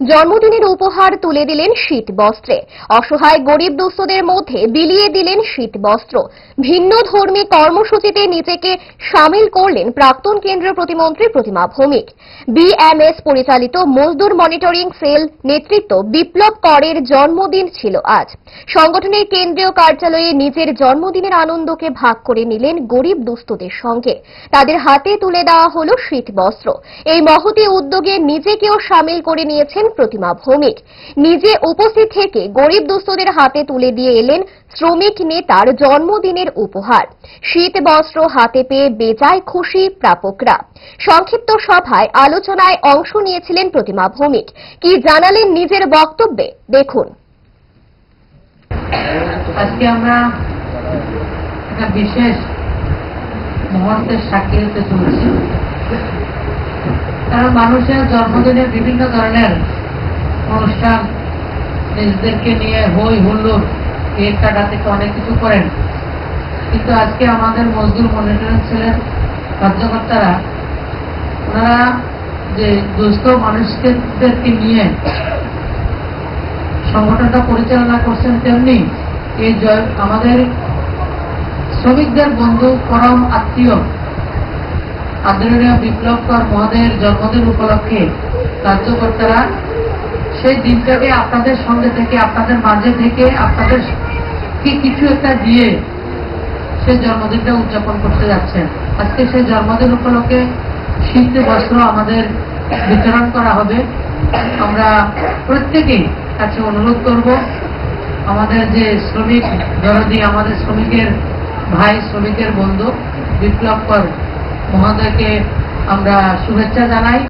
জন্মদিনের উপহার তুলে দিলেন শীত বস্ত্রে। অসহায় গরিব দুস্থদের মধ্যে বিলিয়ে দিলেন শীত বস্ত্র। ভিন্ন ধর্মী কর্মসূচিতে নিজেকে সামিল করলেন প্রাক্তন কেন্দ্রীয় প্রতিমন্ত্রী প্রতিমা ভৌমিক। বিএমএস পরিচালিত মজদুর মনিটরিং সেল নেতৃত্ব বিপ্লব করের জন্মদিন ছিল আজ। সংগঠনের কেন্দ্রীয় কার্যালয়ে নিজের জন্মদিনের আনন্দকে ভাগ করে নিলেন গরিব দুস্থদের সঙ্গে। তাদের হাতে তুলে দেওয়া হল শীত বস্ত্র। এই মহতি উদ্যোগে নিজেকেও সামিল করে নিয়েছেন প্রতিমা ভৌমিক। নিজে উপস্থিত থেকে গরিব দুস্থদের হাতে তুলে দিয়ে এলেন শ্রমিক নেতার জন্মদিনের উপহার। শীত বস্ত্র হাতে পেয়ে বেজায় খুশি প্রাপকরা। সংক্ষিপ্ত সভায় আলোচনায় অংশ নিয়েছিলেন প্রতিমা ভৌমিক। কি জানালেন নিজের বক্তব্যে? দেখুন। আজকে আমরা একটা বিশেষ মুহূর্তের সাক্ষী হতে চলেছি। কারণ মানুষের জন্মদিনে বিভিন্ন ধরনের অনুষ্ঠান নিজেদেরকে নিয়ে হই হুল্লোড় কেক কাটা থেকে অনেক কিছু করেন। কিন্তু আজকে আমাদের মজদুর মনিটরিং সেলের কার্যকর্তারা। ওনারা যে দুস্থ মানুষদেরকে নিয়ে সংগঠনটা পরিচালনা করছেন তেমনি এই জয়, আমাদের শ্রমিকদের বন্ধু পরম আত্মীয় আদরণীয় বিপ্লব কর মহোদয়ের জন্মদিন উপলক্ষে কার্যকর্তারা সেই দিনটাকে আপনাদের সঙ্গে থেকে, আপনাদের মাঝে থেকে, আপনাদের কি কিছু একটা দিয়ে সেই জন্মদিনটা উদযাপন করতে যাচ্ছেন। আজকে সেই জন্মদিন উপলক্ষে শীত বস্ত্র আমাদের বিতরণ করা হবে। আমরা প্রত্যেকেই কাছে অনুরোধ করব, আমাদের যে শ্রমিক দরদি, আমাদের শ্রমিকের ভাই, শ্রমিকের বন্ধু বিপ্লব কর মহোদয়কে আমরা শুভেচ্ছা জানাই।